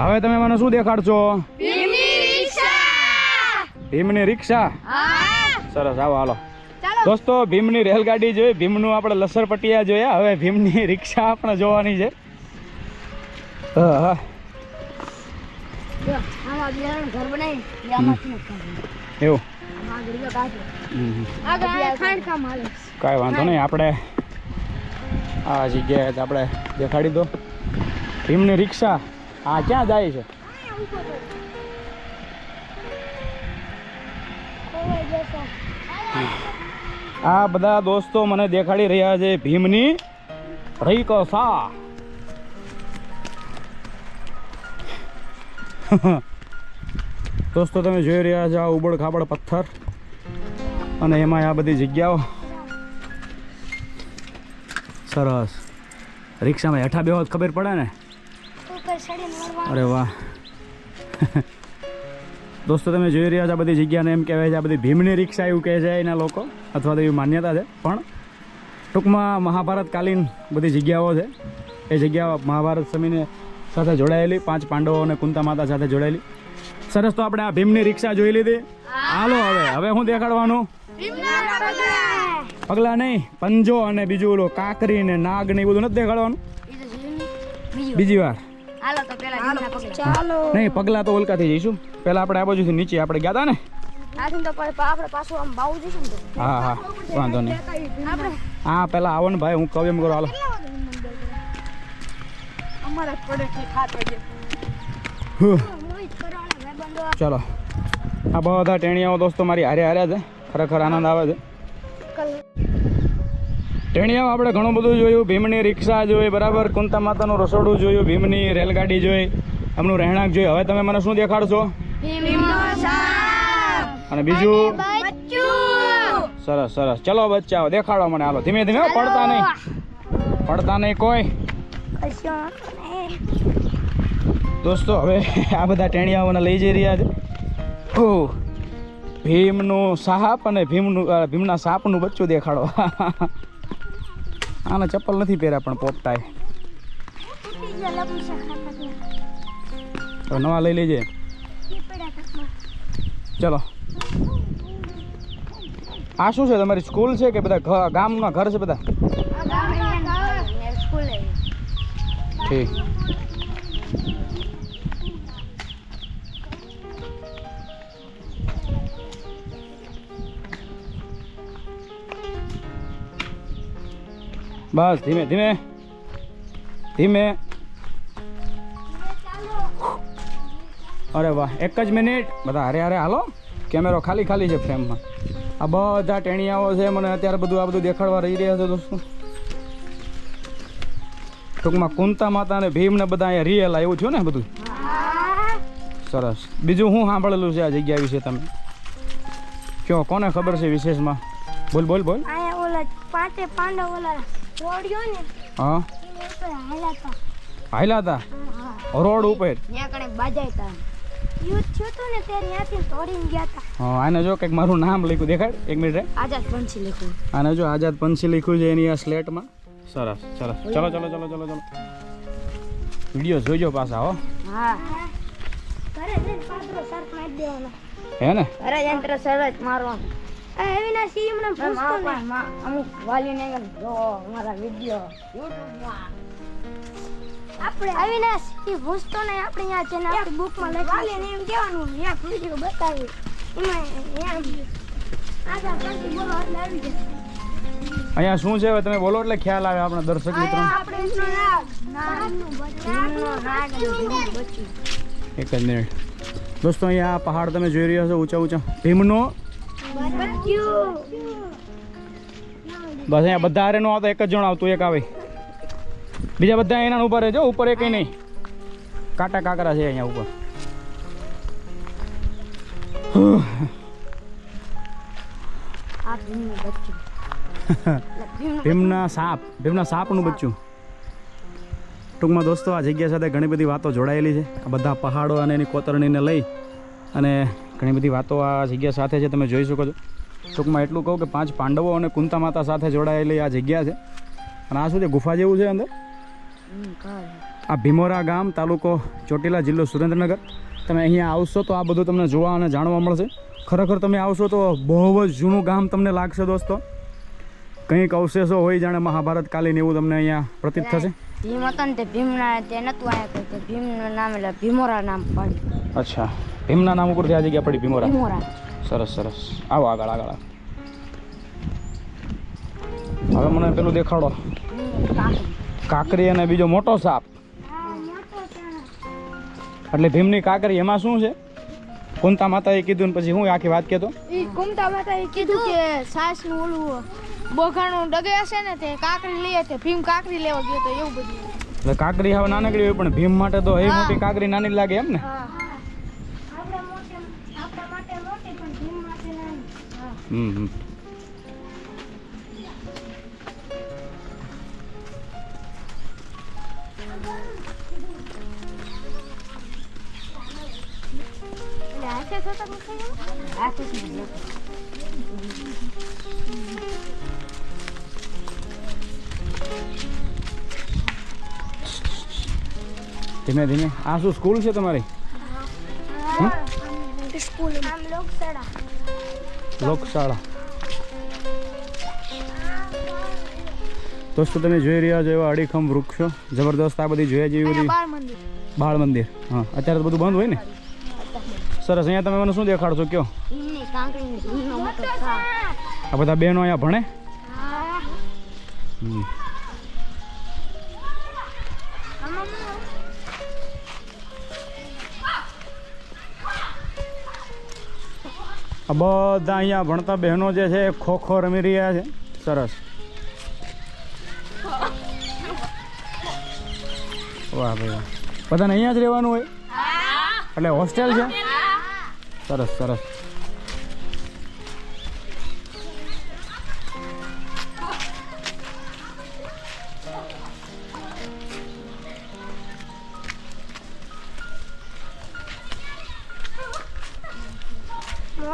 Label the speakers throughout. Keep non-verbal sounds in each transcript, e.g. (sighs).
Speaker 1: હવે તમે મને શું દેખાડશો?
Speaker 2: ભીમની રિક્ષા!
Speaker 1: સરસ આવો હાલો.
Speaker 2: ચાલો.
Speaker 1: દોસ્તો ભીમની રેલગાડી જોઈ ભીમનું આપણે લસરપટિયા જોયા હવે ભીમની રિક્ષા આપણે જોવાની છે. એવું. કાંઈ વાંધો નહીં આપણે આ જગ્યાએ આપણે દેખાડી દો. ભીમની રિક્ષા. આ ક્યાં જાય છે? આ બધા દોસ્તો મને દેખાડી રહ્યા છે ભીમની રહીકસા (laughs) દોસ્તો, તમે જોઈ રહ્યા છો આ ઉબડ ખાબડ પથ્થર અને એમાં આ બધી જગ્યાઓ. સરસ. રિક્ષામાં હેઠા તો ખબર પડે ને? અરે વાહ. (laughs) દોસ્તો તમે જોઈ રહ્યા છો આ બધી જગ્યાને એમ કહેવાય છે આ બધી ભીમની રિક્ષા એવું કહે છે એના લોકો અથવા તો એવી માન્યતા છે. પણ ટૂંકમાં મહાભારતકાલીન બધી જગ્યાઓ છે. એ જગ્યા મહાભારત સમયને સાથે જોડાયેલી પાંચ પાંડવો અને કુંતા માતા સાથે જોડાયેલી. સરસ તો આપણે આ ભીમની રિક્ષા જોઈ લીધી. હાલો હવે હવે હું દેખાડવાનું?
Speaker 2: પગલા
Speaker 1: નહીં પંજો અને બીજું ઓલો કાકરી ને નાગ ને એ બધું નથી દેખાડવાનું?
Speaker 2: બીજી
Speaker 1: વાર.
Speaker 2: હાલો તો પેલા ભીમના પગલા. ચાલો.
Speaker 1: નહીં પગલા તો ઓલકાથી જઈશું. પેલા આપણે આ બાજુથી નીચે આપણે ગયા હતા ને?
Speaker 2: આથી તો આપણે પાછું આમ બાવું જઈશું ને
Speaker 1: હા હા. વાંધો નહીં.
Speaker 2: આપણે
Speaker 1: હા પેલા આવો ને ભાઈ હું કહું એમ કરો હાલો.
Speaker 2: અમારે પડે કે ખાત. મોહિત
Speaker 1: ચાલો. આ બધા ટેણિયાઓ દોસ્તો મારી હારે હાર્યા છે ખરેખર આનંદ આવે છે. ટેણિયાઓ આપણે ઘણું બધું જોયું ભીમની રિક્ષા જોઈ બરાબર કુંતા માતાનું રસોડું જોયું ભીમની રેલગાડી જોઈ એમનું રહેણાંક જોઈ. હવે તમે મને શું દેખાડશો? અને બીજું? સરસ સરસ. ચલો બચ્ચાઓ દેખાડો મને હાલો. ધીમે ધીમે પડતા નહીં. પડતા નહીં કોઈ. દોસ્તો હવે આ બધા ટેણિયાઓને લઈ જઈ રહ્યા છે. ભીમનું સાપ અને ભીમનું ભીમના સાપનું બચ્ચું દેખાડો. (laughs) આને ચપ્પલ નથી પહેર્યા પણ પોપટાએ તો નવા લઈ લેજે. ચલો. આ શું છે? તમારી સ્કૂલ છે કે બધા ગામના ઘર છે બધા? ઠીક. બસ, ધીમે ધીમે. ધીમે. અરે વાહ, એક જ મિનિટ. બધા હારે હારે, હાલો. કેમેરો ખાલી ખાલી છે ફ્રેમમાં. આ બધા ટેણિયાઓ છે, મને અત્યારે બધું આ બધું દેખાડવા રહી રહ્યા છે દોસ્તો. ટૂંકમાં કુંતા માતા અને ભીમ ને બધા અહીંયા રિયલ આવ્યું થયું ને બધું. સરસ. બીજું શું સાંભળેલું છે આ જગ્યા વિશે તમે? કયો, કોને ખબર છે વિશેષમાં? બોલ બોલ બોલ.
Speaker 2: પાંડવ રોડ્યો ને
Speaker 1: હા.
Speaker 2: એને હતા
Speaker 1: રોડ ઉપર?
Speaker 2: ત્યાં કણે બાજાય હતા યુદ્ધ થયું હતું ને તે ત્યાંથી તોડીને ગયા હતા
Speaker 1: હા આને જો કંઈક મારું નામ લખ્યું દેખાડ એક મિનિટ
Speaker 2: આઝાદ પંછી લખ્યું.
Speaker 1: આને જો આઝાદ પંછી લખ્યું છે એની આ સ્લેટમાં. સરસ સરસ. ચલો ચલો ચલો ચલો ચલો. વીડિયો જોજો પાછા હો.
Speaker 2: હા. મારી દેવાનો.
Speaker 1: ને?
Speaker 2: ઘરે યંત્ર સરસ મારવાનું. એવીના હમણાં પૂછતો ને અમુક વાલીને જો અમારા વિડિયો યુટ્યુબમાં. આપણે અવિનાશ એ પૂછતો ને આપણે અહીંયા છે ને આપણી બુકમાં લખી વાલીને એમ કહેવાનું એક વિડિયો બતાવી. એમાં એમ આગળ પછી બોલો એટલે આવી જશે
Speaker 1: અહીંયા શું છે હવે તમે બોલો એટલે ખ્યાલ આવે આપણા દર્શક મિત્રો એક જ મિનિટ. દોસ્તો અહીંયા આ પહાડ તમે જોઈ રહ્યા છો ઊંચા ઊંચા. ભીમનો બસ અહીંયા બધા હારે નો આવતો, એક જ જણ આવતું, એક આવે. બીજા બધા એના ઉપર જો ઉપર એક નહીં. કાંટા કાંકરા છે અહીંયા ઉપર. (sighs)
Speaker 2: ભીમના
Speaker 1: સાપ, ભીમના સાપનું બચ્ચું. ટૂંકમાં દોસ્તો, આ જગ્યા સાથે ઘણી બધી વાતો જોડાયેલી છે. આ બધા પહાડો અને એની કોતરણીને લઈ અને ઘણી બધી વાતો આ જગ્યા સાથે છે તમે જોઈ શકો છો. ટૂંકમાં એટલું કહું કે પાંચ પાંડવો અને કુંતા માતા સાથે જોડાયેલી આ જગ્યા છે. અને આ શું છે ગુફા જેવું છે અંદર? આ ભીમોરા ગામ તાલુકો ચોટીલા જિલ્લો સુરેન્દ્રનગર. તમે અહીંયા આવશો તો આ બધું તમને જોવા અને જાણવા મળશે. ખરેખર તમે આવશો તો બહુ જ જૂનું ગામ તમને લાગશે દોસ્તો. કંઈક અવશેષો હોય જાણે મહાભારત કાલીન એવું તમને અહીંયા પ્રતીત થશે.
Speaker 2: ભીમ હતા ને તે ભીમના તે નતું આયા કોઈ નામ એટલે ભીમોરા નામ પાડ્યું.
Speaker 1: અચ્છા. ભીમના નામ ઉપરથી આ જગ્યા પડી ભીમોરા? સરસ સરસ. આવો આગળ આગળ હવે મને પેલું દેખાડો. કાકરી અને બીજો મોટો સાપ. એટલે ભીમની કાકરી એમાં શું છે? કુંતા માતાએ કીધું ને પછી હું આખી વાત કહેતો
Speaker 3: કુંતા કુમતા માતાએ કીધું કે સાસનું ઓલું બોઘાણું ડગે હશે ને તે કાકરી લઈએ તે ભીમ કાકરી લેવા ગયો તો એવું બધું.
Speaker 1: એટલે કાકરી હવે નાનકડી હોય પણ ભીમ માટે તો એ મોટી કાકરી નાની લાગે એમ ને
Speaker 2: આપણા મોટે આપણા માટે મોટી પણ ભીમ માટે નાની
Speaker 1: હમ હમ
Speaker 3: એટલે હાથે થતા મૂકાય
Speaker 2: આ તો શું છે?
Speaker 1: ધીમે ધીમે આ શું સ્કૂલ છે તમારી
Speaker 2: સ્કૂલ આમ લોકશાળા
Speaker 1: લોકશાળા દોસ્તો તમે જોઈ રહ્યા છો એવા અડીખમ વૃક્ષો. જબરદસ્ત આ બધી જોયા જેવી બધી
Speaker 3: બાળ મંદિર.
Speaker 1: હા અત્યારે તો બધું બંધ હોય ને? સરસ અહીંયા તમે મને શું દેખાડશો કયો? આ બધા બહેનો અહીંયા ભણે? આ બધા અહીંયા ભણતા બહેનો જે છે એ ખો ખો રમી રહ્યા છે. સરસ. વાહ ભાઈ બધાને અહીંયા જ રહેવાનું હોય? એટલે હોસ્ટેલ છે? સરસ સરસ.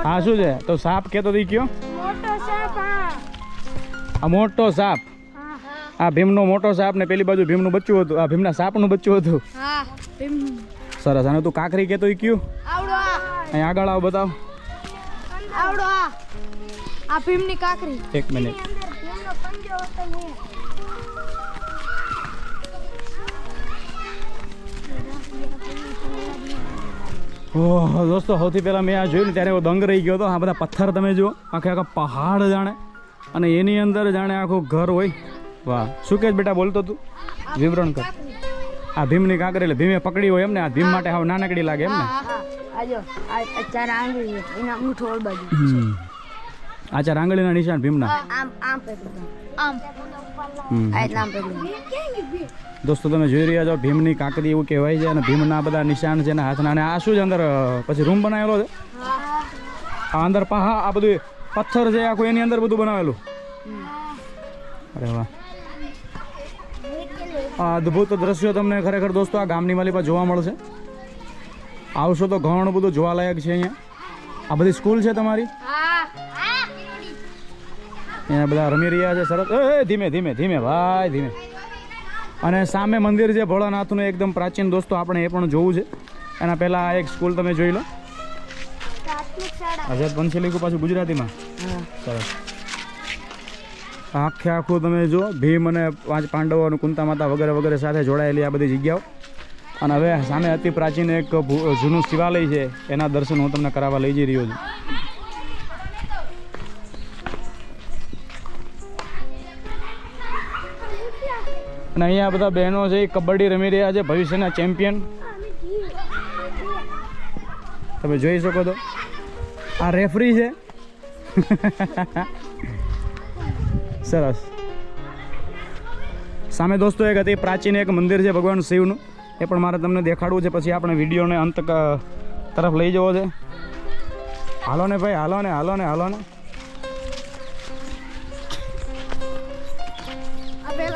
Speaker 1: આ શું છે? તો સાપ કેતો દી કયો?
Speaker 2: મોટો સાપ
Speaker 1: આ મોટો સાપ. આ ભીમનો મોટો સાપ ને પેલી બાજુ ભીમનું બચ્ચું હતું. આ ભીમના સાપનું બચ્ચું હતું. સરસ અને તું કાંકરી કેતો કયું? અહીં આગળ આવ બતાવ.
Speaker 3: આ. આ ભીમની કાંકરી.
Speaker 1: એક મિનિટ. દોસ્તો સૌથી પહેલાં મેં આ જોયું ને ત્યારે એવો દંગ રહી ગયો હતો. આ બધા પથ્થર તમે જુઓ આખે આખા પહાડ જાણે. અને એની અંદર જાણે આખું ઘર હોય. વાહ શું કે બેટા બોલતો તું? વિવરણ કર. આ ભીમની કાંકરી એટલે ભીમે પકડી હોય એમને આ ભીમ માટે હવે નાનકડી લાગે એમ ને
Speaker 2: આજો આ ચાર આંગળી છે એના અંગૂઠો ઓલ બાજુ.
Speaker 1: હમ. આ ચાર આંગળીના નિશાન ભીમના.
Speaker 2: આમ આમ
Speaker 3: આમ.
Speaker 1: દોસ્તો તમે જોઈ રહ્યા છો ભીમની કાંકરી એવું કહેવાય છે અને ભીમના બધા નિશાન છે એના હાથના. અને આ શું છે અંદર? પછી રૂમ બનાવેલો છે? આ અંદર પહા આ બધું પથ્થર છે આખું એની અંદર બધું બનાવેલું. અરે વાહ. આ અદ્ભુત દ્રશ્યો તમને ખરેખર દોસ્તો આ ગામની માલી પર જોવા મળશે. આવશો તો ઘણું બધું જોવાલાયક છે અહીંયા. આ બધી સ્કૂલ છે તમારી? અહીંયા બધા રમી રહ્યા છે સરસ. એ, ધીમે ધીમે ધીમે ભાઈ ધીમે. અને સામે મંદિર છે ભોળાનાથનું એકદમ પ્રાચીન દોસ્તો આપણે એ પણ જોવું છે. એના પહેલાં આ એક સ્કૂલ તમે જોઈ લો. આઝાદ પંછી લીધું પાછું ગુજરાતીમાં? સરસ. આખે આખું તમે જુઓ ભીમ અને પાંચ પાંડવો અને કુંતા માતા વગેરે વગેરે સાથે જોડાયેલી આ બધી જગ્યાઓ. અને હવે સામે અતિ પ્રાચીન એક જૂનું શિવાલય છે એના દર્શન હું તમને કરાવવા લઈ જઈ રહ્યો છું. અને અહીંયા બધા બહેનો છે, એ કબડ્ડી રમી રહ્યા છે, ભવિષ્યના ચેમ્પિયન. તમે જોઈ શકો છો આ રેફરી છે. (laughs) સરસ. સામે દોસ્તો, એક અતિ પ્રાચીન એક મંદિર છે ભગવાન શિવનું. એ પણ મારે તમને દેખાડવું છે, પછી આપણે વિડીયોને અંત તરફ લઈ જવો છે. હાલો ને ભાઈ, હાલો ને હાલો ને હાલો ને.
Speaker 3: મંદિર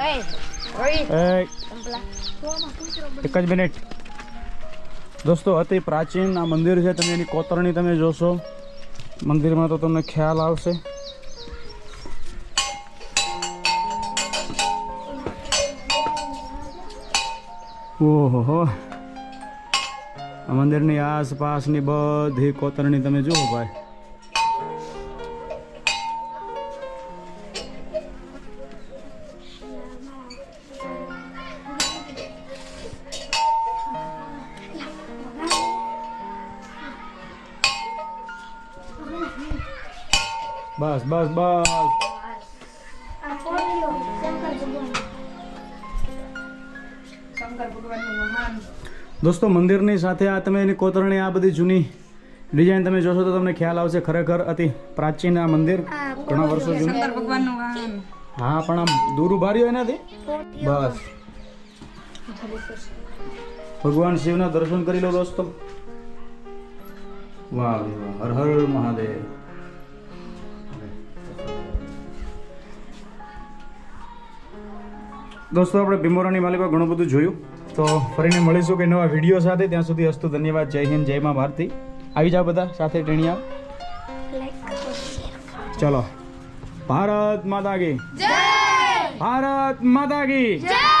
Speaker 2: એ
Speaker 1: એ એક જ મિનિટ. દોસ્તો, અતિ પ્રાચીન આ મંદિર છે. તમે એની કોતરણી તમે જોશો. મંદિરમાં તો તમને ખ્યાલ આવશે. ઓહો. આ મંદિરની આસપાસની બધી કોતરણી તમે જુઓ ભાઈ. બસ બસ બસ. દોસ્તો મંદિરની સાથે આ તમે એની કોતરણી આ બધી જૂની ડિઝાઇન તમે જોશો તો તમને ખ્યાલ આવશે ખરેખર અતિ પ્રાચીન આ મંદિર. ઘણા વર્ષો જૂનું. હા પણ આમ દૂર ઊભા રહ્યો એનાથી બસ. ભગવાન શિવના દર્શન કરી લો દોસ્તો. વાહ વાહ હર હર મહાદેવ. દોસ્તો આપણે ભીમોરાની માલિકા ઘણું બધું જોયું. તો ફરીને મળીશું કે નવા વીડિયો સાથે. ત્યાં સુધી અસ્તુ ધન્યવાદ. જય હિન્દ જય મા ભારતી. આવી જાઓ બધા સાથે ટેણિયા. ચલો. ભારત માતા કી. ભારત માતા કી.
Speaker 3: જય!